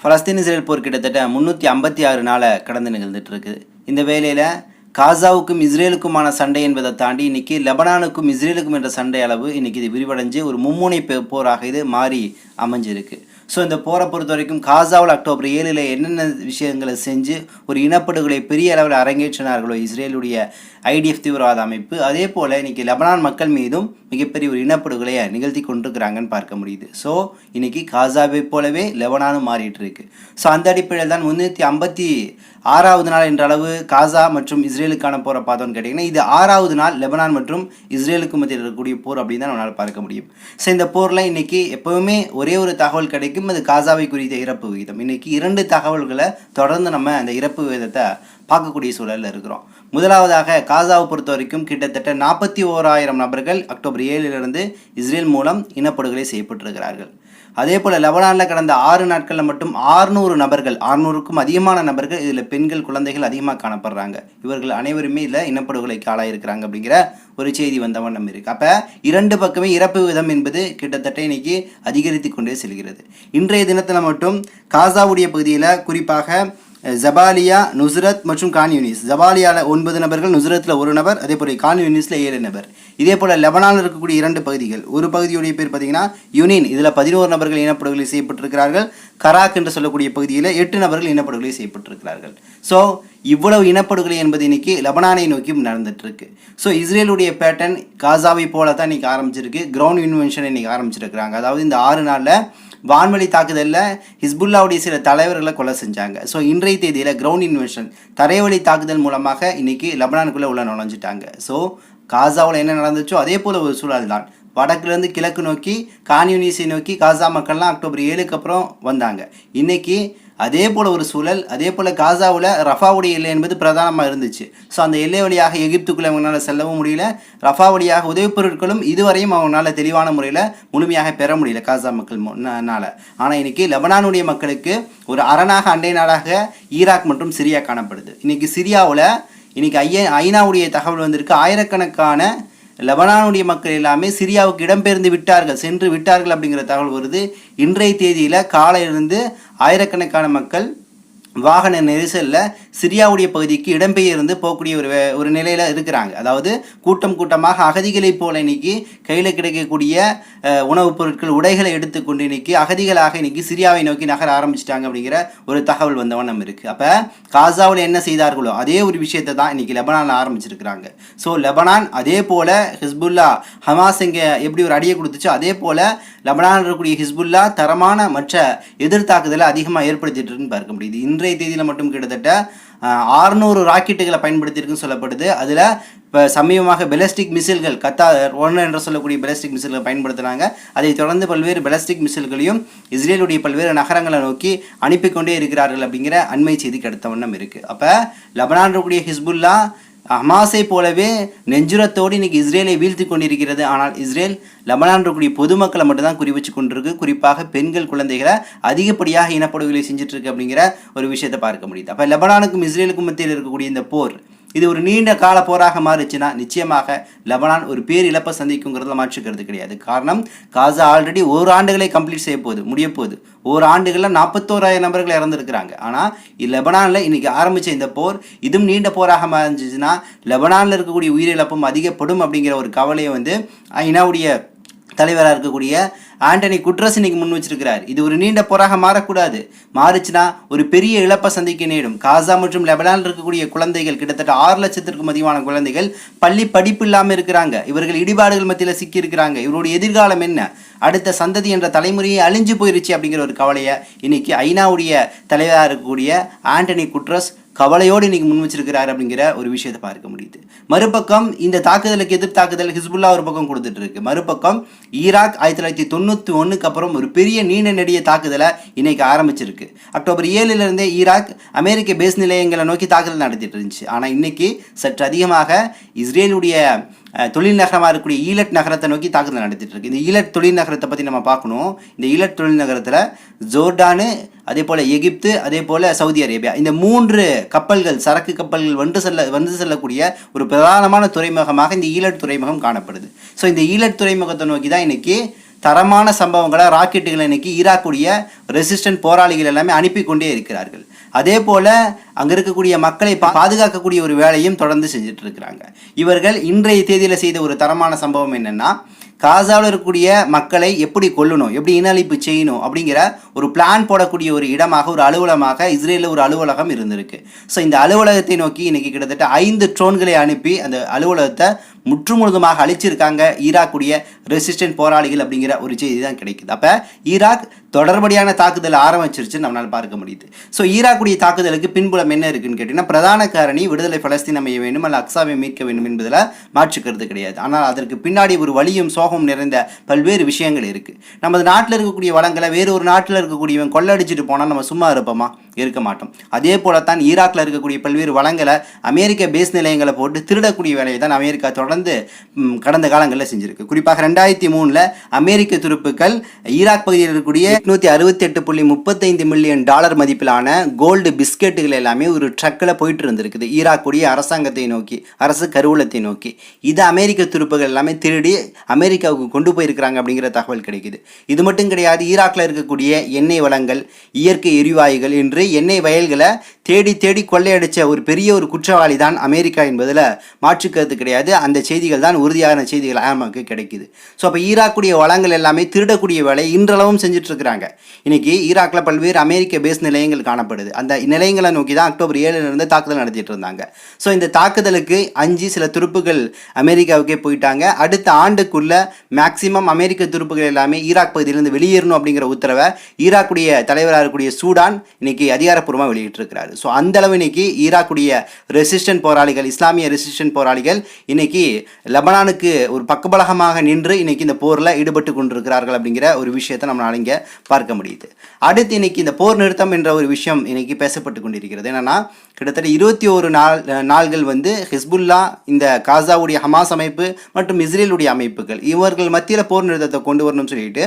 Palestine Israel போர் கிட்டத்தட்ட முந்நூற்றி ஐம்பத்தி ஆறு நாளை கடந்து நிகழ்ந்துட்டு இருக்குது இந்த வேளையில் காசாவுக்கும் இஸ்ரேலுக்குமான சண்டை என்பதை தாண்டி இன்றைக்கி லெபனானுக்கும் இஸ்ரேலுக்கும் என்ற சண்டை அளவு இன்றைக்கி இது விரிவடைஞ்சு ஒரு மும்முனை போராக இது மாறி அமைஞ்சிருக்கு. ஸோ இந்த போரை பொறுத்த வரைக்கும் காசாவில் அக்டோபர் ஏழில் என்னென்ன விஷயங்களை செஞ்சு ஒரு இனப்படுகொலை பெரிய அளவில் அரங்கேற்றினார்களோ இஸ்ரேலுடைய ஐடிஎஃப் தீவிரவாத அமைப்பு அதே போல் இன்றைக்கி லெபனான் மக்கள் மீதும் மிகப்பெரிய ஒரு இனப்படுகொலையை நிகழ்த்தி கொண்டிருக்கிறாங்கன்னு பார்க்க முடியுது. ஸோ இன்னைக்கு காசாவை போலவே லெபனானும் மாறிட்டு இருக்கு. ஸோ அந்த அடிப்படையில் தான் முந்நூற்றி ஐம்பத்தி ஆறாவது நாள் என்ற அளவு காசா மற்றும் இஸ்ரேலுக்கான போரை பார்த்தோம்னு கேட்டிங்கன்னா இது ஆறாவது நாள் லெபனான் மற்றும் இஸ்ரேலுக்கு மத்தியில் இருக்கக்கூடிய போர் அப்படின்னு தான் நம்மளால் பார்க்க முடியும். ஸோ இந்த போரில் இன்னைக்கு எப்போவுமே ஒரே ஒரு தகவல் கிடைக்கும். அது காசாவை குறித்த இறப்பு விகிதம். இன்னைக்கு இரண்டு தகவல்களை தொடர்ந்து நம்ம அந்த இறப்பு விகிதத்தை பார்க்கக்கூடிய சூழலில் இருக்கிறோம். முதலாவதாக காசாவை பொறுத்த வரைக்கும் கிட்டத்தட்ட நாற்பத்தி ஓராயிரம் நபர்கள் அக்டோபர் ஏழிலிருந்து இஸ்ரேல் மூலம் இனப்படுகொலை செய்யப்பட்டிருக்கிறார்கள். அதே போல் லெபனானில் கடந்த ஆறு நாட்களில் மட்டும் ஆறுநூறு நபர்கள் ஆறுநூறுக்கும் அதிகமான நபர்கள் இதில் பெண்கள் குழந்தைகள் அதிகமாக காணப்படுறாங்க. இவர்கள் அனைவருமே இதில் இனப்படுகொலைக்கு ஆளாயிருக்கிறாங்க அப்படிங்கிற ஒரு செய்தி வந்த வண்ணம் இருக்குது அப்போ இரண்டு பக்கமே இறப்பு விதம் என்பது கிட்டத்தட்ட இன்னைக்கு அதிகரித்து கொண்டே செல்கிறது. இன்றைய தினத்தில் மட்டும் காசாவுடைய பகுதியில் குறிப்பாக ஜபாலியா நுஸ்ரத் மற்றும் கான் யூனிஸ். ஜபாலியாவில் ஒன்பது நபர்கள் நுஸ்ரத்தில் ஒரு நபர் அதே போல் கான் யூனிஸில் ஏழு நபர். இதே போல் லெபனானில் இருக்கக்கூடிய இரண்டு பகுதிகள். ஒரு பகுதியுடைய பேர் பார்த்தீங்கன்னா யுனின். இதில் பதினோரு நபர்கள் இனப்படுகொலை செய்யப்பட்டிருக்கிறார்கள். கராக் என்று சொல்லக்கூடிய பகுதியில் எட்டு நபர்கள் இனப்படுகொலை செய்யப்பட்டிருக்கிறார்கள். ஸோ இவ்வளவு இனப்படுகொலை என்பது இன்னைக்கு லெபனானை நோக்கி நடந்துட்டு ஸோ இஸ்ரேலுடைய பேட்டர்ன் காசாவை போல தான் இன்றைக்கி ஆரம்பிச்சிருக்கு. கிரவுண்ட் இன்வென்ஷன் இன்றைக்கி ஆரம்பிச்சிருக்கிறாங்க. அதாவது இந்த ஆறு நாளில் வான்வழி தாக்குதலில் ஹிஸ்புல்லாவுடைய சில தலைவர்களை கொலை செஞ்சாங்க. ஸோ இன்றைய தேதியில் கிரவுண்ட் இன்வெஷன் தரைவழி தாக்குதல் மூலமாக இன்றைக்கி லெபனானுக்குள்ளே உள்ள நுழைஞ்சிட்டாங்க. ஸோ காசாவில் என்ன நடந்துச்சோ அதே போல் ஒரு சூழல் தான் வடக்குலேருந்து கிழக்கு நோக்கி கான்யூனிஸை நோக்கி காசா மக்கள்லாம் அக்டோபர் ஏழுக்கு அப்புறம் வந்தாங்க. இன்றைக்கி அதே போல் ஒரு சூழல் அதே போல் காசாவில் ரஃபாவுடைய எல்லை என்பது பிரதானமாக இருந்துச்சு. ஸோ அந்த எல்லை வழியாக எகிப்துக்குள்ளே அவங்களால செல்லவும் முடியல. ரஃபா வழியாக உதவிப் பொருட்களும் இதுவரையும் அவங்களால தெளிவான முறையில் முழுமையாக பெற முடியல காசா மக்கள் முன்னால் ஆனால் இன்னைக்கு லெபனானுடைய மக்களுக்கு ஒரு அரணாக அண்டை நாடாக ஈராக் மற்றும் சிரியா காணப்படுது. இன்றைக்கி சிரியாவில் இன்றைக்கி ஐய ஐநாவுடைய தகவல் வந்திருக்கு. ஆயிரக்கணக்கான லெபனானுடைய மக்கள் எல்லாமே சிரியாவுக்கு இடம்பெயர்ந்து விட்டார்கள் சென்று விட்டார்கள் அப்படிங்கிற தகவல் வருது. இன்றைய தேதியில் காலையிலிருந்து ஆயிரக்கணக்கான மக்கள் வாகன நெரிசலில் சிரியாவுடைய பகுதிக்கு இடம்பெயர்ந்து போகக்கூடிய ஒரு ஒரு நிலையில் இருக்கிறாங்க. அதாவது கூட்டம் கூட்டமாக அகதிகளைப் போல இன்னைக்கு கையில் கிடைக்கக்கூடிய உணவுப் பொருட்கள் உடைகளை எடுத்துக்கொண்டு இன்னைக்கு அகதிகளாக இன்னைக்கு சிரியாவை நோக்கி நகர ஆரம்பிச்சிட்டாங்க அப்படிங்கிற ஒரு தகவல் வந்த வண்ணம் இருக்குது அப்போ காசாவில் என்ன செய்தார்களோ அதே ஒரு விஷயத்தை தான் இன்னைக்கு லெபனானில் ஆரம்பிச்சிருக்கிறாங்க. ஸோ லெபனான் அதே போல் ஹிஸ்புல்லா ஹமாஸ் இங்கே எப்படி ஒரு அடியை கொடுத்துச்சோ அதே போல் லெபனானில் இருக்கக்கூடிய ஹிஸ்புல்லா தரமான மற்ற எதிர்த்தாக்குதலை அதிகமாக ஏற்படுத்திட்டு பார்க்க முடியுது. இன்றைய தேதியில் மட்டும் கிட்டத்தட்ட ஆறுநூறு ராக்கெட்டுகளை பயன்படுத்தியிருக்குன்னு சொல்லப்படுது. அதில் இப்போ சமீபமாக பெலஸ்டிக் மிசில்கள் கத்தார் ஒன்று என்று சொல்லக்கூடிய பெலஸ்டிக் மிசில்களை பயன்படுத்தினாங்க. அதை தொடர்ந்து பல்வேறு பெலஸ்டிக் மிசில்களையும் இஸ்ரேலுடைய பல்வேறு நகரங்களை நோக்கி அனுப்பி கொண்டே இருக்கிறார்கள் அப்படிங்கிற அண்மை செய்திக்கு அடுத்த வண்ணம் இருக்குது அப்போ லபனான் இருக்கக்கூடிய ஹிஸ்புல்லா ஹமாஸை போலவே நெஞ்சுரத்தோடு இன்றைக்கி இஸ்ரேலை வீழ்த்தி கொண்டிருக்கிறது. ஆனால் இஸ்ரேல் லெபனான் இருக்கக்கூடிய பொதுமக்களை மட்டும்தான் குறி வச்சு கொண்டிருக்கு. குறிப்பாக பெண்கள் குழந்தைகளை அதிகப்படியாக இனப்படுகொலை செஞ்சுட்டு இருக்கு அப்படிங்கிற ஒரு விஷயத்தை பார்க்க முடியுது. அப்போ லெபனானுக்கும் இஸ்ரேலுக்கும் மத்தியில் இருக்கக்கூடிய இந்த போர் இது ஒரு நீண்ட கால போராக மாறுச்சுன்னா நிச்சயமாக லெபனான் ஒரு பேர் இழப்பை சந்திக்குங்கிறதுல மாற்றுக்கிறது கிடையாது. காரணம் காசா ஆல்ரெடி ஒரு ஆண்டுகளை கம்ப்ளீட் செய்ய போகுது முடிய போகுது. ஒரு ஆண்டுகளில் நாற்பத்தோராயிரம் நபர்கள் இறந்துருக்கிறாங்க. ஆனால் லெபனானில் இன்னைக்கு ஆரம்பித்த இந்த போர் இதுவும் நீண்ட போராக மாறிஞ்சிச்சுன்னா லெபனானில் இருக்கக்கூடிய உயிரிழப்பும் அதிகப்படும் அப்படிங்கிற ஒரு கவலையை வந்து ஐநாவுடைய தலைவராக இருக்கக்கூடிய ஆண்டனி குட்ரஸ் இன்னைக்கு முன் வச்சிருக்கிறார். இது ஒரு நீண்ட போராக மாறக்கூடாது. மாறுச்சுன்னா ஒரு பெரிய இழப்பை சந்திக்க நேடும் காசா மற்றும் லெபனானில் இருக்கக்கூடிய குழந்தைகள் கிட்டத்தட்ட ஆறு லட்சத்திற்கும் அதிகமான குழந்தைகள் பள்ளி படிப்பு இல்லாமல் இருக்கிறாங்க. இவர்கள் இடிபாடுகள் மத்தியில் சிக்கி இருக்கிறாங்க. இவருடைய எதிர்காலம் என்ன? அடுத்த சந்ததி என்ற தலைமுறையை அழிஞ்சு போயிருச்சு அப்படிங்கிற ஒரு கவலையை இன்னைக்கு ஐநாவுடைய தலைவராக இருக்கக்கூடிய ஆண்டனி குட்ரஸ் கவலையோடு இன்னைக்கு முன் வச்சிருக்கிறார் அப்படிங்கிற ஒரு விஷயத்தை பார்க்க முடியுது. மறுபக்கம் இந்த தாக்குதலுக்கு எதிர் தாக்குதல் ஹிஸ்புல்லா ஒரு பக்கம் கொடுத்துட்டு இருக்கு. மறுபக்கம் ஈராக் ஆயிரத்தி தொள்ளாயிரத்தி தொண்ணூற்றி ஒன்றுக்கு அப்புறம் ஒரு பெரிய நீண்ட நெடிய தாக்குதலை இன்னைக்கு ஆரம்பிச்சிருக்கு. அக்டோபர் ஏழுல இருந்தே ஈராக் அமெரிக்க பேஸ் நிலையங்களை நோக்கி தாக்குதல் நடத்திட்டு இருந்துச்சு. ஆனால் இன்னைக்கு சற்று அதிகமாக இஸ்ரேலுடைய தொழில் நகரமாக இருக்கக்கூடிய ஈலட் நகரத்தை நோக்கி தாக்குதல் நடத்திட்டு இருக்கு. இந்த ஈலட் தொழில் நகரத்தை பற்றி நம்ம பார்க்கணும். இந்த ஈலட் தொழில் நகரத்தில் ஜோர்டானு அதே போல் எகிப்து அதே போல் சவுதி அரேபியா. இந்த மூன்று கப்பல்கள் சரக்கு கப்பல்கள் வந்து செல்ல வந்து செல்லக்கூடிய ஒரு பிரதானமான துறைமுகமாக இந்த ஈலட் துறைமுகம் காணப்படுது. ஸோ இந்த ஈலட் துறைமுகத்தை நோக்கி தான் இன்றைக்கி தரமான சம்பவங்களை ராக்கெட்டுகளை இன்னைக்கு ஈராக்குடைய ரெசிஸ்டன்ட் போராளிகள் எல்லாமே அனுப்பி கொண்டே இருக்கிறார்கள். அதே போல் அங்கே இருக்கக்கூடிய மக்களை பா- பாதுகாக்கக்கூடிய ஒரு வேலையும் தொடர்ந்து செஞ்சுட்டு இருக்கிறாங்க. இவர்கள் இன்றைய தேதியில் செய்த ஒரு தரமான சம்பவம் என்னென்னா காசாவில் இருக்கக்கூடிய மக்களை எப்படி கொல்லணும் எப்படி இனஅழிப்பு செய்யணும் அப்படிங்கிற ஒரு பிளான் போடக்கூடிய ஒரு இடமாக ஒரு அலுவலகமாக இஸ்ரேலில் ஒரு அலுவலகம் இருந்திருக்கு. ஸோ இந்த அலுவலகத்தை நோக்கி இன்றைக்கி கிட்டத்தட்ட ஐந்து ட்ரோன்களை அனுப்பி அந்த அலுவலகத்தை முற்றுமுழுதுமாக அழிச்சிருக்காங்க ஈராக்குடைய ரெசிஸ்டன்ட் போராளிகள் அப்படிங்கிற ஒரு செய்தி தான் கிடைக்குது. அப்போ ஈராக் தொடர்படியான தாக்குதல் ஆரம்பிச்சிருச்சுன்னு நம்மளால் பார்க்க முடியுது. ஸோ ஈராக்குடைய தாக்குதலுக்கு பின்புலம் என்ன இருக்குன்னு கேட்டிங்கன்னா பிரதான காரணி விடுதலை பலஸ்தீன் அமைய வேண்டும் அல்ல அக்சாவை மீட்க வேண்டும் என்பதில் மாற்றுக்கிறது கிடையாது. ஆனால் அதற்கு பின்னாடி ஒரு வழியும் சோகம் நிறைந்த பல்வேறு விஷயங்கள் இருக்குது நமது நாட்டில் இருக்கக்கூடிய வளங்களை வேறு ஒரு நாட்டில் இருக்கக்கூடியவன் கொள்ளடிச்சிட்டு போனால் நம்ம சும்மா இருப்போமா? இருக்க மாட்டோம். அதே போலத்தான் ஈராக்கில் இருக்கக்கூடிய பல்வேறு வளங்களை அமெரிக்க பேஸ் நிலையங்களை போட்டு திருடக்கூடிய வேலையை தான் அமெரிக்கா தொடர் தொடர்ந்து கடந்த காலங்களில் செஞ்சிருக்கு. குறிப்பாக ரெண்டாயிரத்தி மூணில் அமெரிக்க துருப்புக்கள் ஈராக் பகுதியில் இருக்கக்கூடிய எட்நூத்தி அறுபத்தி எட்டு புள்ளி முப்பத்தைந்து மில்லியன் டாலர் மதிப்பிலான கோல்டு பிஸ்கெட்டுகள் எல்லாமே ஒரு ட்ரக்கில் போயிட்டு இருந்திருக்குது. ஈராக்குடைய அரசாங்கத்தை நோக்கி அரசு கருவூலத்தை நோக்கி. இது அமெரிக்க துருப்புகள் எல்லாமே திருடி அமெரிக்காவுக்கு கொண்டு போயிருக்கிறாங்க அப்படிங்கிற தகவல் கிடைக்குது. இது மட்டும் கிடையாது ஈராக்கில் இருக்கக்கூடிய எண்ணெய் வளங்கள் இயற்கை எரிவாயுகள் என்று எண்ணெய் வயல்களை தேடி தேடி கொள்ளையடிச்ச ஒரு பெரிய ஒரு குற்றவாளி தான் அமெரிக்கா என்பதில் மாற்று கருத்து கிடையாது. அந்த செய்திகள் தான் உறுதியான செய்திகள் நமக்கு கிடைக்குது. ஸோ அப்போ ஈராக்குடைய வளங்கள் எல்லாமே திருடக்கூடிய வேலையை இன்றளவும் செஞ்சிட்ருக்கிறாங்க. இன்றைக்கி ஈராக்கில் பல்வேறு அமெரிக்க பேஸ் நிலையங்கள் காணப்படுது. அந்த நிலையங்களை நோக்கி தான் அக்டோபர் ஏழுலேருந்து தாக்குதல் நடத்திட்டு இருந்தாங்க. ஸோ இந்த தாக்குதலுக்கு அஞ்சு சில துருப்புகள் அமெரிக்காவுக்கே போயிட்டாங்க. அடுத்த ஆண்டுக்குள்ள மேக்சிமம் அமெரிக்க துருப்புகள் எல்லாமே ஈராக் பகுதியிலிருந்து வெளியேறணும் அப்படிங்கிற உத்தரவை ஈராக்குடைய தலைவராக இருக்கக்கூடிய சூடான் இன்னைக்கு அதிகாரப்பூர்வமாக வெளியிட்டிருக்கிறாரு. ஸோ அந்த அளவு இன்னைக்கு ஈராக்குடைய ரெசிஸ்டன்ட் போராளிகள் இஸ்லாமிய ரெசிஸ்டன்ட் போராளிகள் இன்னைக்கு லெபனானுக்கு ஒரு பக்கபலகமாக நின்று இன்னைக்கு இந்த போரில் ஈடுபட்டு கொண்டிருக்கிறார்கள் அப்படிங்கிற ஒரு விஷயத்தை நம்மளால் இங்கே பார்க்க முடியுது. அடுத்து இன்னைக்கு இந்த போர் நிறுத்தம் என்ற ஒரு விஷயம் இன்னைக்கு பேசப்பட்டு கொண்டிருக்கிறது. என்னன்னா கிட்டத்தட்ட இருபத்தி ஒரு நாள் நாள்கள் வந்து ஹிஸ்புல்லா இந்த காசாவுடைய ஹமாஸ் அமைப்பு மற்றும் இஸ்ரேலுடைய அமைப்புகள் இவர்கள் மத்தியில் போர் நிறுத்தத்தை கொண்டு வரணும்னு சொல்லிட்டு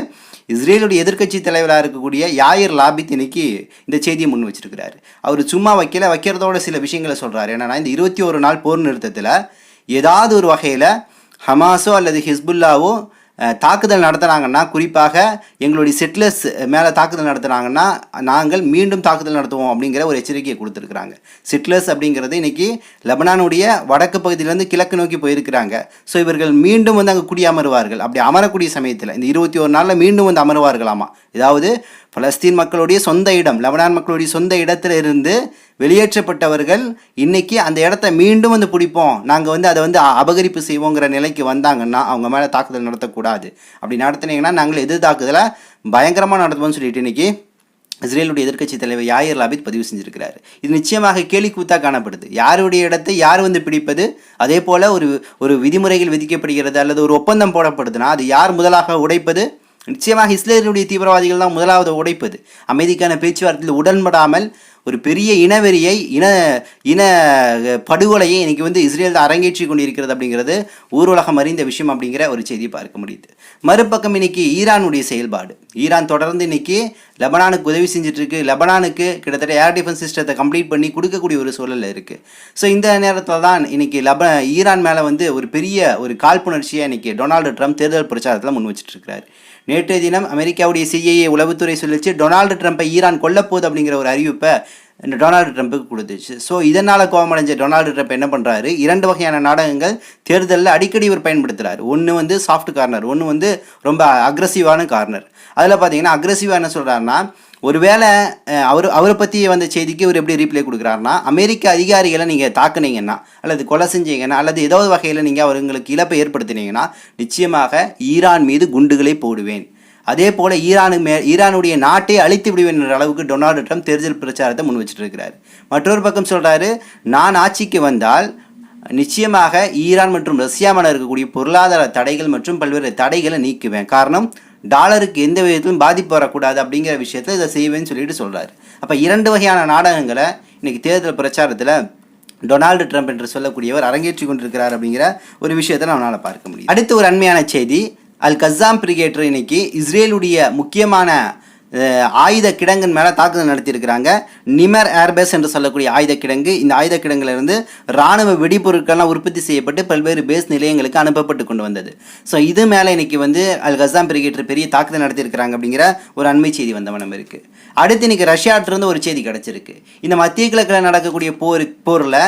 இஸ்ரேலுடைய எதிர்க்கட்சி தலைவராக இருக்கக்கூடிய யாயர் லாபித் இன்னைக்கு இந்த செய்தியை முன் வச்சிருக்கிறாரு. அவர் சும்மா வைக்கல வைக்கிறதோட சில விஷயங்களை சொல்கிறார் என்னன்னா இந்த இருபத்தி ஒரு நாள் போர் நிறுத்தத்தில் ஏதாவது ஒரு வகையில் ஹமாஸோ அல்லது ஹிஸ்புல்லாவோ தாக்குதல் நடத்துனாங்கன்னா குறிப்பாக எங்களுடைய செட்டிலர்ஸ் மேலே தாக்குதல் நடத்துனாங்கன்னா நாங்கள் மீண்டும் தாக்குதல் நடத்துவோம் அப்படிங்கிற ஒரு எச்சரிக்கையை கொடுத்துருக்குறாங்க. செட்டிலர்ஸ் அப்படிங்கிறது இன்றைக்கி லெபனானுடைய வடக்கு பகுதியிலேருந்து கிழக்கு நோக்கி போயிருக்கிறாங்க. ஸோ இவர்கள் மீண்டும் வந்து அங்கே குடியமருவார்கள். அப்படி அமரக்கூடிய சமயத்தில் இந்த இருபத்தி ஒரு நாளில் மீண்டும் வந்து அமருவார்களாமா? ஏதாவது பலஸ்தீன் மக்களுடைய சொந்த இடம் லெபனான் மக்களுடைய சொந்த இடத்துல இருந்து வெளியேற்றப்பட்டவர்கள் இன்றைக்கி அந்த இடத்த மீண்டும் வந்து பிடிப்போம். நாங்கள் வந்து அதை வந்து அபகரிப்பு செய்வோங்கிற நிலைக்கு வந்தாங்கன்னா அவங்க மேலே தாக்குதல் நடத்தக்கூடாது. அப்படி நடத்துனீங்கன்னா நாங்கள் எதிர் தாக்குதலை பயங்கரமாக நடத்துவோம்னு சொல்லிட்டு இன்றைக்கி இஸ்ரேலுடைய எதிர்க்கட்சி தலைவர் யாயர் லாபித் பதிவு செஞ்சிருக்கிறார். இது நிச்சயமாக கேலி கேலிக்கூத்தா காணப்படுது. யாருடைய இடத்தை யார் வந்து பிடிப்பது? அதே போல் ஒரு ஒரு விதிமுறைகள் விதிக்கப்படுகிறது அல்லது ஒரு ஒப்பந்தம் போடப்படுதுன்னா அது யார் முதலாக உடைப்பது? நிச்சயமாக இஸ்ரேலுடைய தீவிரவாதிகள் தான் முதலாவது உடைப்பது. அமைதிக்கான பேச்சுவார்த்தையில் உடன்படாமல் ஒரு பெரிய இனவெறியை இன இன படுகொலையை இன்னைக்கு வந்து இஸ்ரேல் தான் அரங்கேற்றி கொண்டிருக்கிறது அப்படிங்கிறது ஊர்வலகம் அறிந்த விஷயம் அப்படிங்கிற ஒரு செய்தி பார்க்க முடியுது. மறுபக்கம் இன்னைக்கு ஈரானுடைய செயல்பாடு. ஈரான் தொடர்ந்து இன்னைக்கு லெபனானுக்கு உதவி செஞ்சிட்ருக்கு. லெபனானுக்கு கிட்டத்தட்ட ஏர் டிஃபென்ஸ் சிஸ்டத்தை கம்ப்ளீட் பண்ணி கொடுக்கக்கூடிய ஒரு சூழல் இருக்குது ஸோ இந்த நேரத்தில் தான் இன்னைக்கு லெப ஈரான் மேலே வந்து ஒரு பெரிய ஒரு காழ்ப்புணர்ச்சியை இன்னைக்கு டொனால்டு ட்ரம்ப் தேர்தல் பிரச்சாரத்தில் முன் வச்சுட்டு இருக்காரு நேற்றைய தினம் அமெரிக்காவுடைய சிஐஏ உளவுத்துறை சொல்லிச்சு டொனால்டு ட்ரம்ப்பை ஈரான் கொல்லப்போகுது அப்படிங்கிற ஒரு அறிவிப்பை இந்த டொனால்டு ட்ரம்ப்புக்கு கொடுத்துச்சு. ஸோ இதனால் கோபமடைஞ்ச டொனால்டு ட்ரம்ப் என்ன பண்ணுறாரு இரண்டு வகையான நாடகங்கள் தேர்தலில் அடிக்கடி இவர் பயன்படுத்துகிறாரு ஒன்று வந்து சாஃப்ட் கார்னர் ஒன்று வந்து ரொம்ப அக்ரஸிவான கார்னர் அதில் பார்த்தீங்கன்னா அக்ரஸிவாக என்ன சொல்கிறாருன்னா ஒருவேளை அவர் அவரை பற்றி வந்த செய்திக்கு இவர் எப்படி ரீப்ளை கொடுக்குறாருன்னா அமெரிக்க அதிகாரிகளை நீங்கள் தாக்குனீங்கன்னா அல்லது கொலை செஞ்சீங்கன்னா அல்லது ஏதாவது வகையில் நீங்கள் அவங்களுக்கு இழப்பை ஏற்படுத்தினீங்கன்னா நிச்சயமாக ஈரான் மீது குண்டுகளை போடுவேன். அதே போல் ஈரானு மே ஈரானுடைய நாட்டை அழித்து விடுவேன் என்ற அளவுக்கு டொனால்டு ட்ரம்ப் தேர்தல் பிரச்சாரத்தை முன் வச்சுட்டு இருக்கிறார் மற்றொரு பக்கம் சொல்கிறாரு நான் ஆட்சிக்கு வந்தால் நிச்சயமாக ஈரான் மற்றும் ரஷ்யா மேலே இருக்கக்கூடிய பொருளாதார தடைகள் மற்றும் பல்வேறு தடைகளை நீக்குவேன். காரணம் டாலருக்கு எந்த விதத்திலும் பாதிப்பு வரக்கூடாது அப்படிங்கிற விஷயத்தை இதை செய்வேன்னு சொல்லிட்டு சொல்கிறாரு அப்போ இரண்டு வகையான நாடகங்களை இன்றைக்கி தேர்தல் பிரச்சாரத்தில் டொனால்டு ட்ரம்ப் என்று சொல்லக்கூடியவர் அரங்கேற்றி கொண்டிருக்கிறார் அப்படிங்கிற ஒரு விஷயத்தை நம்மளால் பார்க்க முடியும் அடுத்து ஒரு அண்மையான செய்தி அல் கசாம் பிரிகேட்டர் இன்னைக்கு இஸ்ரேலுடைய முக்கியமான ஆயுத கிடங்கின் மேலே தாக்குதல் நடத்தியிருக்கிறாங்க. நிமர் ஏர்பேஸ் என்று சொல்லக்கூடிய ஆயுத கிடங்கு. இந்த ஆயுத கிடங்குல இருந்து ராணுவ வெடிபொருட்கள்லாம் உற்பத்தி செய்யப்பட்டு பல்வேறு பேஸ் நிலையங்களுக்கு அனுப்பப்பட்டு கொண்டு வந்தது. ஸோ இது மேலே இன்னைக்கு வந்து அல் கசாம் பிரிகேட்டர் பெரிய தாக்குதல் நடத்தியிருக்கிறாங்க அப்படிங்கிற ஒரு அண்மை செய்தி வந்த வண்ணம் இருக்கு. அடுத்து இன்னைக்கு ரஷ்யாட்டிருந்து ஒரு செய்தி கிடச்சிருக்கு. இந்த மத்திய கிழக்கில் நடக்கக்கூடிய போர் போரில்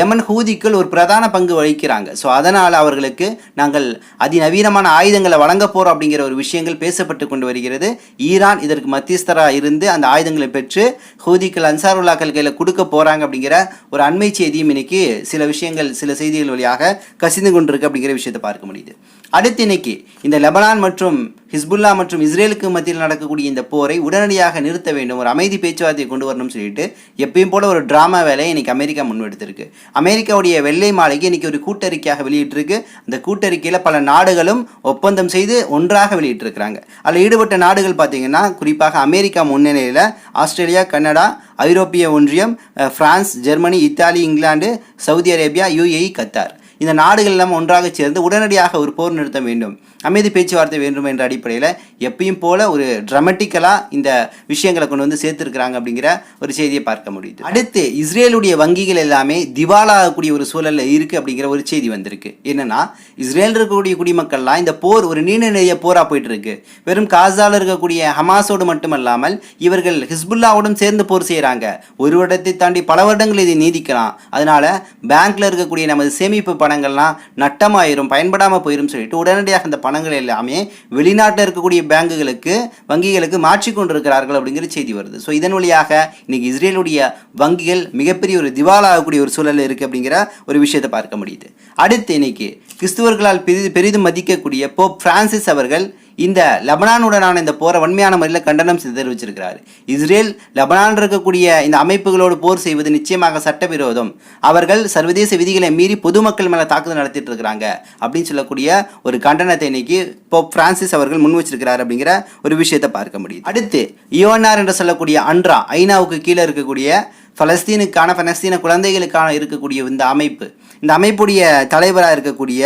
யமன் ஹூதிக்கள் ஒரு பிரதான பங்கு வகிக்கிறாங்க. ஸோ அதனால் அவர்களுக்கு நாங்கள் அதிநவீனமான ஆயுதங்களை வழங்க போகிறோம் அப்படிங்கிற ஒரு விஷயங்கள் பேசப்பட்டு கொண்டு வருகிறது. ஈரான் இதற்கு மத்தியஸ்தராக இருந்து அந்த ஆயுதங்களை பெற்று ஹூதிக்கள் அன்சாருல்லாக்கள் கையில் கொடுக்க போகிறாங்க அப்படிங்கிற ஒரு அண்மை செய்தியும் இன்னைக்கு சில விஷயங்கள் சில செய்திகள் வழியாக கசிந்து கொண்டிருக்கு அப்படிங்கிற விஷயத்தை பார்க்க முடியுது. அடுத்து இன்னைக்கு இந்த லெபனான் மற்றும் ஹிஸ்புல்லா மற்றும் இஸ்ரேலுக்கு மத்தியில் நடக்கக்கூடிய இந்த போரை உடனடியாக நிறுத்த வேண்டும். ஒரு அமைதி பேச்சுவார்த்தையை கொண்டு வரணும்னு சொல்லிட்டு எப்பயும் போல ஒரு டிராமா வேலையை இன்னைக்கு அமெரிக்கா முன்னெடுத்திருக்கு அமெரிக்காவுடைய வெள்ளை மாளிகை இன்னைக்கு ஒரு கூட்டறிக்கையாக வெளியிட்டிருக்கு. அந்த கூட்டறிக்கையில் பல நாடுகளும் ஒப்பந்தம் செய்து ஒன்றாக வெளியிட்டிருக்கிறாங்க. அதில் ஈடுபட்ட நாடுகள் பார்த்தீங்கன்னா குறிப்பாக அமெரிக்கா முன்னணியில் ஆஸ்திரேலியா கனடா ஐரோப்பிய ஒன்றியம் France Germany Italy England Saudi Arabia UAE Qatar. இந்த நாடுகள் எல்லாம் ஒன்றாக சேர்ந்து உடனடியாக ஒரு போர் நிறுத்தம் வேண்டும். அமைதி பேச்சுவார்த்தை வேண்டும் என்ற அடிப்படையில் எப்பயும் போல ஒரு ட்ரமட்டிக்கலாக இந்த விஷயங்களை கொண்டு வந்து சேர்த்துருக்கிறாங்க அப்படிங்கிற ஒரு செய்தியை பார்க்க முடியுது. அடுத்து இஸ்ரேலுடைய வங்கிகள் எல்லாமே திவாலாகக்கூடிய ஒரு சூழலில் இருக்குது அப்படிங்கிற ஒரு செய்தி வந்திருக்கு. என்னன்னா இஸ்ரேல் இருக்கக்கூடிய குடிமக்கள்லாம் இந்த போர் ஒரு நீண்ட நிறைய போராக போயிட்டு இருக்கு வெறும் காசால இருக்கக்கூடிய ஹமாஸோடு மட்டுமல்லாமல் இவர்கள் ஹிஸ்புல்லாவோடும் சேர்ந்து போர் செய்கிறாங்க ஒரு வருடத்தை தாண்டி பல வருடங்கள் இதை நீதிக்கலாம் அதனால் பேங்க்ல இருக்கக்கூடிய நமது சேமிப்பு பணம் பணங்கள்லாம் நட்டமாயிரும் பயன்படாமல் போயிரும் சொல்லிட்டு உடனடியாக அந்த பணங்கள் எல்லாமே வெளிநாட்டில் இருக்கக்கூடிய பேங்குகளுக்கு வங்கிகளுக்கு மாற்றி கொண்டிருக்கிறார்கள் அப்படிங்கிற செய்தி வருது. ஸோ இதன் வழியாக இன்னைக்கு இஸ்ரேலுடைய வங்கிகள் மிகப்பெரிய ஒரு திவாலாகக்கூடிய ஒரு சூழல் இருக்குது அப்படிங்கிற ஒரு விஷயத்தை பார்க்க முடியுது. அடுத்து இன்னைக்கு கிறிஸ்துவர்களால் பெரிதும் மதிக்கக்கூடிய போப் பிரான்சிஸ் அவர்கள் இந்த லெபனானுடனான இந்த போரை வன்மையான முறையில் கண்டனம் செய்து தெரிவிச்சிருக்கிறார். இஸ்ரேல் லெபனான் இருக்கக்கூடிய இந்த அமைப்புகளோடு போர் செய்வது நிச்சயமாக சட்டவிரோதம். அவர்கள் சர்வதேச விதிகளை மீறி பொதுமக்கள் மேலே தாக்குதல் நடத்திட்டு இருக்கிறாங்க. அப்படின்னு சொல்லக்கூடிய ஒரு கண்டனத்தை இன்னைக்கு போப் பிரான்சிஸ் அவர்கள் முன் வச்சிருக்கிறார் அப்படிங்கிற ஒரு விஷயத்தை பார்க்க முடியுது. அடுத்து யோனார் என்று சொல்லக்கூடிய அன்ரா ஐநாவுக்கு கீழே இருக்கக்கூடிய பலஸ்தீனுக்கான பலஸ்தீன குழந்தைகளுக்கான இருக்கக்கூடிய இந்த அமைப்பு. இந்த அமைப்புடைய தலைவராக இருக்கக்கூடிய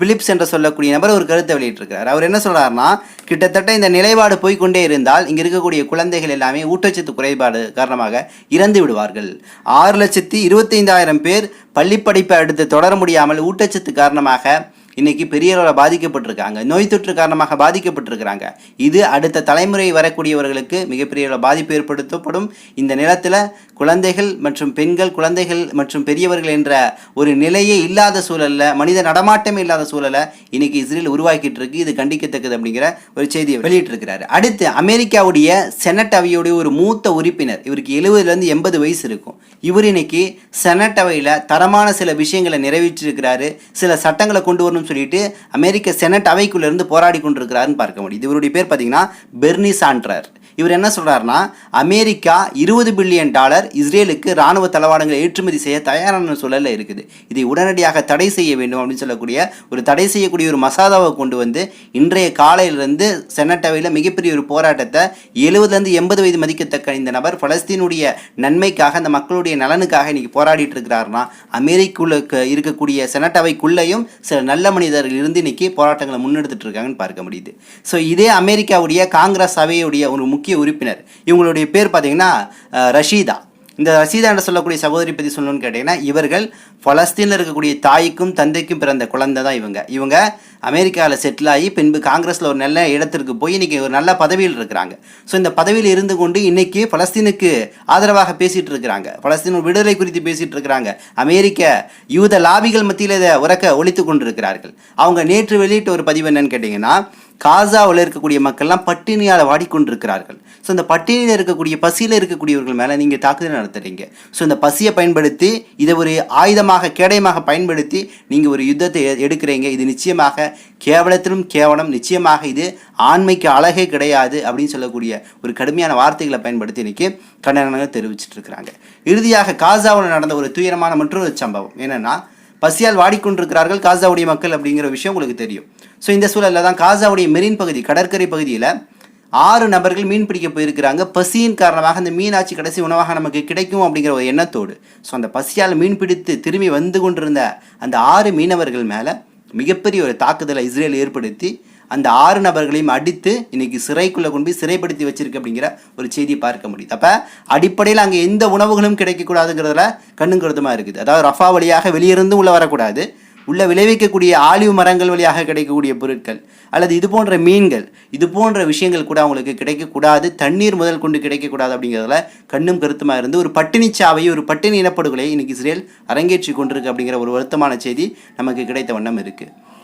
பிலிப்ஸ் என்று சொல்லக்கூடிய நபர் ஒரு கருத்தை வெளியிட்டிருக்கிறார். அவர் என்ன சொல்கிறாருன்னா கிட்டத்தட்ட இந்த நிலைப்பாடு போய்க்கொண்டே இருந்தால் இங்கே இருக்கக்கூடிய குழந்தைகள் எல்லாமே ஊட்டச்சத்து குறைபாடு காரணமாக இறந்து விடுவார்கள். ஆறு லட்சத்தி இருபத்தைந்தாயிரம் பேர் பள்ளிப்படிப்பை அடுத்து தொடர முடியாமல் ஊட்டச்சத்து காரணமாக இன்னைக்கு பெரிய பாதிக்கப்பட்டிருக்காங்க. நோய் தொற்று காரணமாக பாதிக்கப்பட்டிருக்கிறாங்க. இது அடுத்த தலைமுறை வரக்கூடியவர்களுக்கு மிகப்பெரிய பாதிப்பு ஏற்படுத்தப்படும். இந்த நிலத்தில் குழந்தைகள் மற்றும் பெண்கள் குழந்தைகள் மற்றும் பெரியவர்கள் என்ற ஒரு நிலையே இல்லாத சூழல்ல மனித நடமாட்டமே இல்லாத சூழலை இன்னைக்கு இஸ்ரேல் உருவாக்கிட்டு இருக்கு இது கண்டிக்கத்தக்கது அப்படிங்கிற ஒரு செய்தியை வெளியிட்டிருக்கிறாரு. அடுத்து அமெரிக்காவுடைய செனட் அவையுடைய ஒரு மூத்த உறுப்பினர் இவருக்கு எழுபதுலேருந்து எண்பது வயசு இருக்கும். இவர் இன்னைக்கு செனட் அவையில் தரமான சில விஷயங்களை நிறைவேற்றிருக்கிறாரு. சில சட்டங்களை கொண்டு வரணும் வரணும்னு சொல்லிட்டு அமெரிக்க செனட் அவைக்குள்ளேருந்து போராடி கொண்டிருக்கிறாருன்னு பார்க்க முடியுது. இவருடைய பேர் பார்த்தீங்கன்னா பெர்னி சாண்ட்ரர். இவர் என்ன சொல்றாருன்னா அமெரிக்கா இருபது பில்லியன் டாலர் இஸ்ரேலுக்கு ராணுவ தளவாடங்களை ஏற்றுமதி செய்ய தயாரான சூழலில் இருக்குது. இதை உடனடியாக தடை செய்ய வேண்டும் அப்படின்னு சொல்லக்கூடிய ஒரு தடை செய்யக்கூடிய ஒரு மசாதாவை கொண்டு வந்து இன்றைய காலையிலிருந்து செனட்டவையில் மிகப்பெரிய ஒரு போராட்டத்தை எழுபதுலேருந்து எண்பது வயது மதிக்கத்தக்க இந்த நபர் பலஸ்தீனுடைய நன்மைக்காக அந்த மக்களுடைய நலனுக்காக இன்னைக்கு போராடிட்டு இருக்கிறாருன்னா அமெரிக்குள்ள இருக்கக்கூடிய செனட்டவைக்குள்ளேயும் சில நல்ல மனிதர்கள் இருந்து இன்னைக்கு போராட்டங்களை முன்னெடுத்துட்டு இருக்காங்கன்னு பார்க்க முடியுது. ஸோ இதே அமெரிக்காவுடைய காங்கிரஸ் சபையுடைய ஒரு முக்கிய உறுப்பினர் இவங்களுடைய பேர் பார்த்தீங்கன்னா ரஷீதா. இந்த ரசீதா என்று சொல்லக்கூடிய சகோதரி பற்றி சொல்லணும்னு கேட்டிங்கன்னா இவர்கள் பலஸ்தீனில் இருக்கக்கூடிய தாய்க்கும் தந்தைக்கும் பிறந்த குழந்தை தான் இவங்க. இவங்க அமெரிக்காவில் செட்டில் ஆகி பின்பு காங்கிரஸில் ஒரு நல்ல இடத்திற்கு போய் இன்றைக்கி ஒரு நல்ல பதவியில் இருக்கிறாங்க. ஸோ இந்த பதவியில் இருந்து கொண்டு இன்றைக்கி பலஸ்தீனுக்கு ஆதரவாக பேசிகிட்டு இருக்கிறாங்க. பலஸ்தீன் விடுதலை குறித்து பேசிகிட்டு இருக்கிறாங்க. அமெரிக்க யூத லாபிகள் மத்தியில் இதை உறக்க ஒழித்து கொண்டிருக்கிறார்கள். அவங்க நேற்று வெளியிட்ட ஒரு பதிவு என்னன்னு கேட்டிங்கன்னா காசாவில் இருக்கக்கூடிய மக்கள்லாம் பட்டினியால் வாடிக்கொண்டிருக்கிறார்கள். ஸோ இந்த பட்டினியில் இருக்கக்கூடிய பசியில் இருக்கக்கூடியவர்கள் மேலே நீங்கள் தாக்குதல் நடத்துகிறீங்க ஸோ இந்த பசியை பயன்படுத்தி இதை ஒரு ஆயுதமாக கேடயமாக பயன்படுத்தி நீங்கள் ஒரு யுத்தத்தை எ- எடுக்கிறீங்க. இது நிச்சயமாக கேவலத்திலும் கேவலம் நிச்சயமாக இது ஆண்மைக்கு அழகே கிடையாது அப்படின்னு சொல்லக்கூடிய ஒரு கடுமையான வார்த்தைகளை பயன்படுத்தி இன்னைக்கு கண்டனங்கள் தெரிவிச்சிட்டு இருக்கிறாங்க. இறுதியாக காசாவில் நடந்த ஒரு துயரமான மற்றொரு சம்பவம் என்னென்னா பசியால் வாடிக்கொண்டிருக்கிறார்கள் காசாவுடைய மக்கள் அப்படிங்கிற விஷயம் உங்களுக்கு தெரியும். ஸோ இந்த சூழலில் தான் காசாவுடைய மெரின் பகுதி கடற்கரை பகுதியில் ஆறு நபர்கள் மீன் பிடிக்க போயிருக்கிறாங்க. பசியின் காரணமாக அந்த மீனாட்சி கடைசி உணவாக நமக்கு கிடைக்கும் அப்படிங்கிற ஒரு எண்ணத்தோடு. ஸோ அந்த பசியால் மீன் பிடித்து திரும்பி வந்து கொண்டிருந்த அந்த ஆறு மீனவர்கள் மேலே மிகப்பெரிய ஒரு தாக்குதலை இஸ்ரேல் ஏற்படுத்தி அந்த ஆறு நபர்களையும் அடித்து இன்னைக்கு சிறைக்குள்ளே கொண்டு போய் சிறைப்படுத்தி வச்சிருக்கு அப்படிங்கிற ஒரு செய்தியை பார்க்க முடியுது. அப்போ அடிப்படையில் அங்கே எந்த உணவுகளும் கிடைக்கக்கூடாதுங்கிறதுல கண்ணும் இருக்குது. அதாவது ரஃபா வழியாக வெளியிருந்து உள்ளே வரக்கூடாது. உள்ள விளைவிக்கக்கூடிய ஆலிவ் மரங்கள் வழியாக கிடைக்கக்கூடிய பொருட்கள் அல்லது இது போன்ற மீன்கள் இது போன்ற விஷயங்கள் கூட அவங்களுக்கு கிடைக்கக்கூடாது. தண்ணீர் முதல் கொண்டு கிடைக்கக்கூடாது அப்படிங்கிறதுல கண்ணும் கருத்துமாக இருந்து ஒரு பட்டினி சாவை ஒரு பட்டினி இனப்படுகொலை இன்னைக்கு இஸ்ரேல் அரங்கேற்றி கொண்டிருக்கு அப்படிங்கிற ஒரு வருத்தமான செய்தி நமக்கு கிடைத்த வண்ணம் இருக்குது